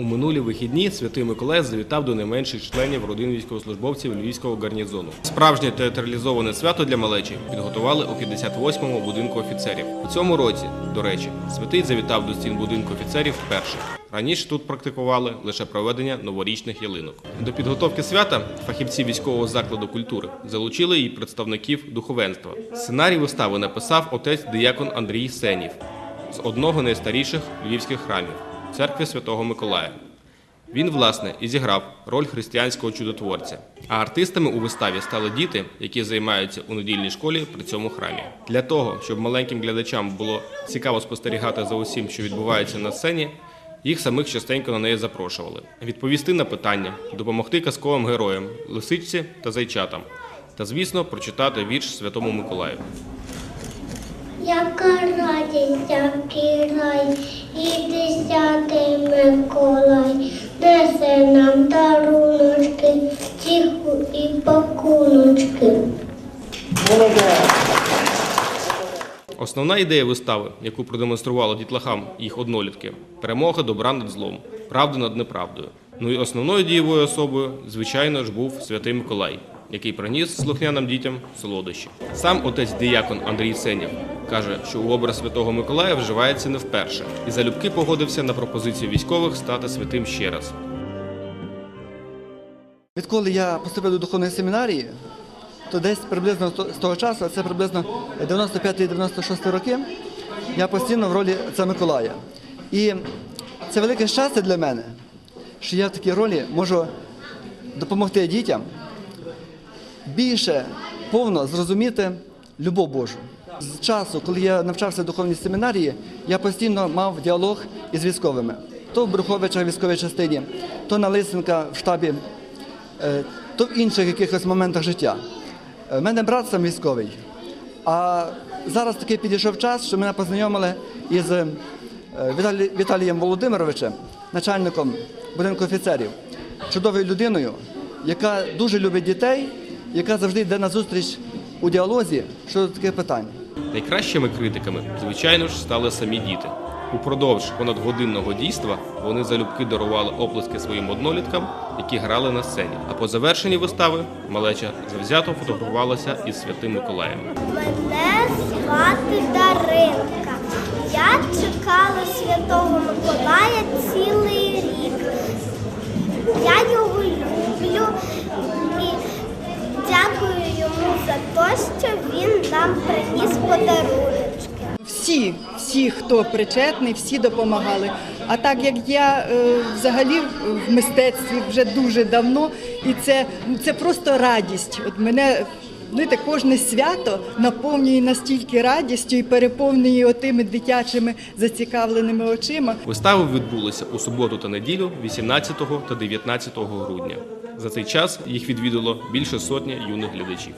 У минулі вихідні святий Миколай завітав до найменших членів родин військовослужбовців Львівського гарнізону. Справжнє театралізоване свято для малечі підготували у 58-му будинку офіцерів. У цьому році, до речі, святий завітав до стін будинку офіцерів вперше. Раніше тут практикували лише проведення новорічних ялинок. До підготовки свята фахівці військового закладу культури залучили і представників духовенства. Сценарій вистави написав отець диякон Андрій Сенів з одного найстаріших львівських храмів церкви Святого Миколая. Він, власне, і зіграв роль християнського чудотворця. А артистами у виставі стали діти, які займаються у недільній школі при цьому храмі. Для того, щоб маленьким глядачам було цікаво спостерігати за усім, що відбувається на сцені, їх самих частенько на неї запрошували. Відповісти на питання, допомогти казковим героям, лисичці та зайчатам. Та, звісно, прочитати вірш Святому Миколаю. Яка радість, який рай, і десятий Миколай, несе нам даруночки, тиху і пакуночки. Основна ідея вистави, яку продемонстрували дітлахам їх однолітки, перемога добра над злом, правда над неправдою. Ну і основною дієвою особою, звичайно ж, був святий Миколай, який приніс слухняним дітям солодощі. Сам отець диякон Андрій Сенєв каже, що образ святого Миколая вживається не вперше, і залюбки погодився на пропозицію військових стати святим ще раз. Відколи я поступив до духовної семінарії, то десь приблизно з того часу, це приблизно 95-96 роки, я постійно в ролі отця Миколая. І це велике щастя для мене, що я в такій ролі можу допомогти дітям більше повно зрозуміти любов Божу. З часу, коли я навчався в духовній семінарії, я постійно мав діалог із військовими. То в Бруховичах військовій частині, то на Лисенка в штабі, е, то в інших якихось моментах життя. У мене брат сам військовий. А зараз таки підійшов час, що мене познайомили із е, Віталієм Володимировичем, начальником будинку офіцерів, чудовою людиною, яка дуже любить дітей, яка завжди йде на зустріч у діалозі щодо таких питань. Найкращими критиками, звичайно ж, стали самі діти. Упродовж понадгодинного дійства вони залюбки дарували оплески своїм одноліткам, які грали на сцені. А по завершенні вистави малеча завзято фотографувалася із святим Миколаєм. Мене звати Даринка. Я чекала Святого Миколая цілий рік. Я його люблю і дякую йому за те, що він нам приніс подаруночки. Всі, всі, хто причетний, всі допомагали. А так як я е, взагалі в мистецтві вже дуже давно, і це, це просто радість. От мене знаєте, кожне свято наповнює настільки радістю і переповнює отими дитячими зацікавленими очима. Вистави відбулися у суботу та неділю, 18 та 19 грудня. За цей час їх відвідало більше сотні юних глядачів.